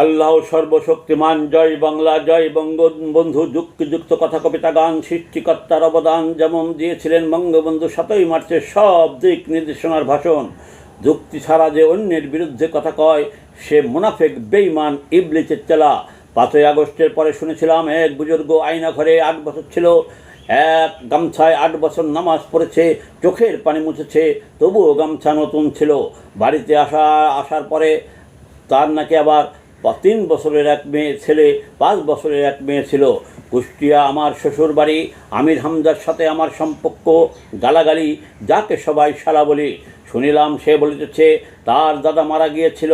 আল্লাহ সর্বশক্তিমান, জয় বাংলা, জয় বঙ্গবন্ধু যুক্তিযুক্ত কথা কবিতা, গান, সৃষ্টিকর্তার অবদান যেমন দিয়েছিলেন বঙ্গবন্ধু সাতই মার্চের সব দিক নির্দেশনার ভাষণ। যুক্তি ছাড়া যে অন্যের বিরুদ্ধে কথা কয়, সে মুনাফেক বেইমান ইবলিচের চেলা। পাঁচই আগস্টের পরে শুনেছিলাম, এক বুজুর্গ আয়না ঘরে আট বছর ছিল, এক গামছায় আট বছর নামাজ পড়েছে, চোখের পানি মুছেছে, তবুও গামছা নতুন ছিল। বাড়িতে আসা, আসার পরে তার নাকি আবার তিন বছরের এক মেয়ে ছেলে, পাঁচ বছরের এক মেয়ে ছিল। কুষ্টিয়া আমার শ্বশুর বাড়ি, আমির হামদার সাথে আমার সম্পর্ক, গালাগালি, যাকে সবাই শালা বলি। শুনিলাম সে বলিতেছে তার দাদা মারা গিয়েছিল,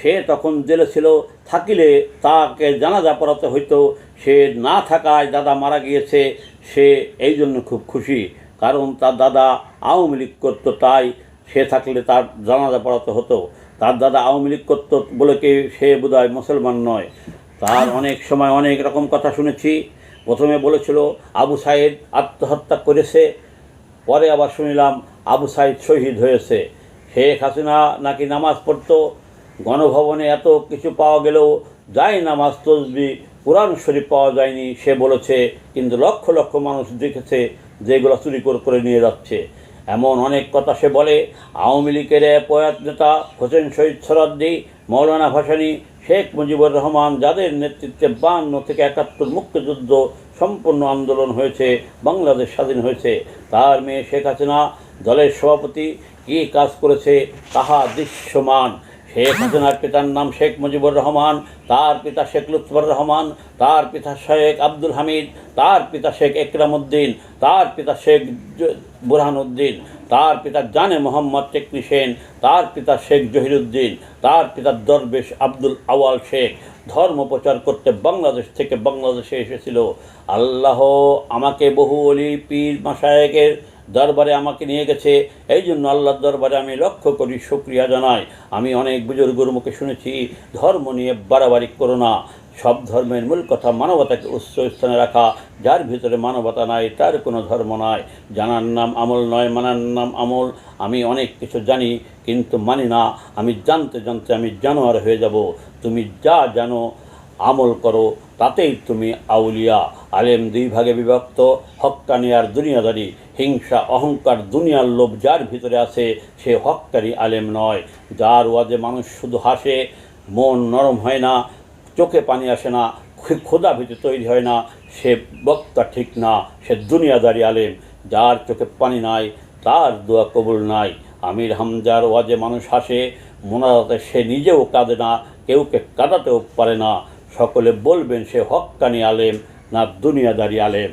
সে তখন জেলে ছিল। থাকিলে তাকে জানাজা পড়াতে হইতো। সে না থাকায় দাদা মারা গিয়েছে। সে এই জন্য খুব খুশি, কারণ তার দাদা আওয়ামী লীগ করতো, তাই সে থাকলে তার জানাজা পড়াতে হতো। তার দাদা আওয়ামী লীগ করতো বলে কে সে বোধহয় মুসলমান নয়। তার অনেক সময় অনেক রকম কথা শুনেছি। প্রথমে বলেছিল, আবু সাইদ আত্মহত্যা করেছে। পরে আবার শুনিলাম, আবু সাইদ শহীদ হয়েছে। শেখ হাসিনা নাকি নামাজ পড়তো? গণভবনে এত কিছু পাওয়া গেলেও যাই নামাজ তসবি, কোরআন শরীফ পাওয়া যায়নি। সে বলেছে, কিন্তু লক্ষ লক্ষ মানুষ দেখেছে, যেগুলো চুরি করে করে নিয়ে যাচ্ছে। এমন অনেক কথা সে বলে। আওয়ামী লীগের প্রয়াত নেতা হোসেন শহীদ সরাদ্দি, মৌলানা ভাসানি, শেখ মুজিবুর রহমান, যাদের নেতৃত্বে বান্ন থেকে একাত্তর মুক্তিযুদ্ধ সম্পূর্ণ আন্দোলন হয়েছে, বাংলাদেশ স্বাধীন হয়েছে। তার মেয়ে শেখ হাসিনা দলের সভাপতি, কী কাজ করেছে তাহা দৃশ্যমান। শেখ হাসিনার পিতার নাম শেখ মুজিবুর রহমান, তার পিতা শেখ লুৎফর রহমান, তার পিতা শেখ আব্দুল হামিদ, তার পিতা শেখ একরাম উদ্দিন তার পিতা শেখ জ- বুরহানুদ্দিন, তার পিতা জানে মোহাম্মদ টেকনি সেন, তার পিতা শেখ জহিরুদ্দিন, তার পিতা দরবেশ আব্দুল আওয়াল শেখ। ধর্ম প্রচার করতে বাংলাদেশ থেকে বাংলাদেশে এসেছিল। আল্লাহ আমাকে বহু অলি পীর মাসায়েকের দরবারে আমাকে নিয়ে গেছে। এই জন্য আল্লাহর দরবারে আমি লক্ষ্য করি শুক্রিয়া জানাই। আমি অনেক বুজুর্গর মুখে শুনেছি, ধর্ম নিয়ে বাড়াবাড়ি করো না। সব ধর্মের মূল কথা মানবতাকে উচ্চ স্থানে রাখা। যার ভিতরে মানবতা নাই, তার কোনো ধর্ম নাই। জানার নাম আমল নয়, মানার নাম আমল। আমি অনেক কিছু জানি, কিন্তু মানি না। আমি জানতে জানতে আমি জানোয়ার হয়ে যাব। তুমি যা জানো আমল করো, তাতেই তুমি আউলিয়া। আলেম দুই ভাগে বিভক্ত। হক্কানি আর দুনিয়াদারি, হিংসা, অহংকার দুনিয়ার লোভ যার ভিতরে আছে, সে হক্কারি আলেম নয়। যার ওয়াজে মানুষ শুধু হাসে, মন নরম হয় না, চোখে পানি আসে না ক্ষুধা ভিতরে তৈরি হয় না, সে বক্তা ঠিক না, সে দুনিয়াদারি আলেম। যার চোখে পানি নাই, তার দোয়া কবুল নাই। আমির হামজার ওয়াজে মানুষ হাসে, মোনাজাতে সে নিজেও কাঁদে না কেউকে কাটাতেও পারে না। সকলে বলবেন সে হক্কানি আলেম না দুনিয়াদারি আলেম।